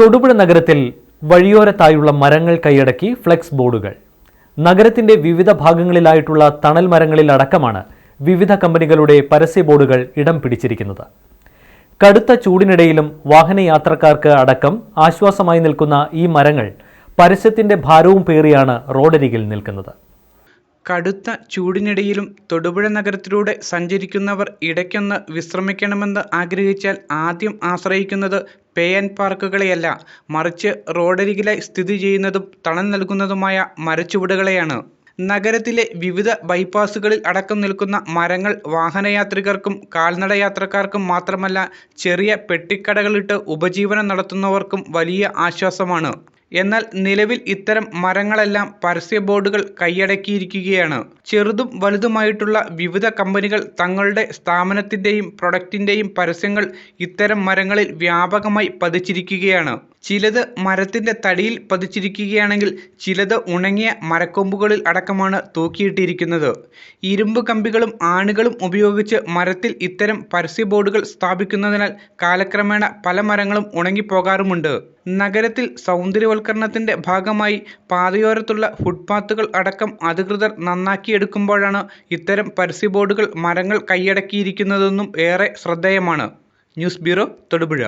തൊടുപുഴ നഗരത്തിൽ വഴിയോരത്തായുള്ള മരങ്ങൾ കൈയടക്കി ഫ്ലെക്സ് ബോർഡുകൾ. നഗരത്തിന്റെ വിവിധ ഭാഗങ്ങളിലായിട്ടുള്ള തണൽ മരങ്ങളിൽ അടക്കമാണ് വിവിധ കമ്പനികളുടെ പരസ്യ ബോർഡുകൾ ഇടം പിടിച്ചിരിക്കുന്നത്. കടുത്ത ചൂടിനിടയിലും വാഹനയാത്രക്കാർക്ക് അടക്കം ആശ്വാസമായി നിൽക്കുന്ന ഈ മരങ്ങൾ പരസ്യത്തിന്റെ ഭാരവും പേറിയാണ് റോഡരികിൽ നിൽക്കുന്നത്. കടുത്ത ചൂടിനിടയിലും തൊടുപുഴ നഗരത്തിലൂടെ സഞ്ചരിക്കുന്നവർ ഇടയ്ക്കൊന്ന് വിശ്രമിക്കണമെന്ന് ആഗ്രഹിച്ചാൽ ആദ്യം ആശ്രയിക്കുന്നത് പേ ആൻഡ് പാർക്കുകളെയല്ല മറിച്ച് റോഡരികിലായി സ്ഥിതി ചെയ്യുന്നതും തണൽ നൽകുന്നതുമായ മരച്ചുവടുകളെയാണ്. നഗരത്തിലെ വിവിധ ബൈപ്പാസുകളിൽ അടക്കം നിൽക്കുന്ന മരങ്ങൾ വാഹനയാത്രികർക്കും കാൽനട യാത്രക്കാർക്കും മാത്രമല്ല ചെറിയ പെട്ടിക്കടകളിട്ട് ഉപജീവനം നടത്തുന്നവർക്കും വലിയ ആശ്വാസമാണ്. എന്നാൽ നിലവിൽ ഇത്തരം മരങ്ങളെല്ലാം പരസ്യ ബോർഡുകൾ കൈയടക്കിയിരിക്കുകയാണ്. ചെറുതും വലുതുമായിട്ടുള്ള വിവിധ കമ്പനികൾ തങ്ങളുടെ സ്ഥാപനത്തിന്റെയും പ്രൊഡക്റ്റിന്റെയും പരസ്യങ്ങൾ ഇത്തരം മരങ്ങളിൽ വ്യാപകമായി പതിച്ചിരിക്കുകയാണ്. ചിലത് മരത്തിന്റെ തടിയിൽ പതിച്ചിരിക്കുകയാണെങ്കിൽ ചിലത് ഉണങ്ങിയ മരക്കൊമ്പുകളിൽ അടക്കമാണ് തൂക്കിയിട്ടിരിക്കുന്നത്. ഇരുമ്പ് കമ്പികളും ആണുകളും ഉപയോഗിച്ച് മരത്തിൽ ഇത്തരം പരസ്യ ബോർഡുകൾ സ്ഥാപിക്കുന്നതിനാൽ കാലക്രമേണ പല മരങ്ങളും ഉണങ്ങിപ്പോകാറുമുണ്ട്. നഗരത്തിൽ സൗന്ദര്യവൽക്കരണത്തിന്റെ ഭാഗമായി പാതയോരത്തുള്ള ഫുട്പാത്തുകൾ അടക്കം അധികൃതർ നന്നാക്കിയെടുക്കുമ്പോഴാണ് ഇത്തരം പരസ്യ ബോർഡുകൾ മരങ്ങൾ കൈയടക്കിയിരിക്കുന്നതെന്നും ഏറെ ശ്രദ്ധേയമാണ്. News bureau Thodupuzha.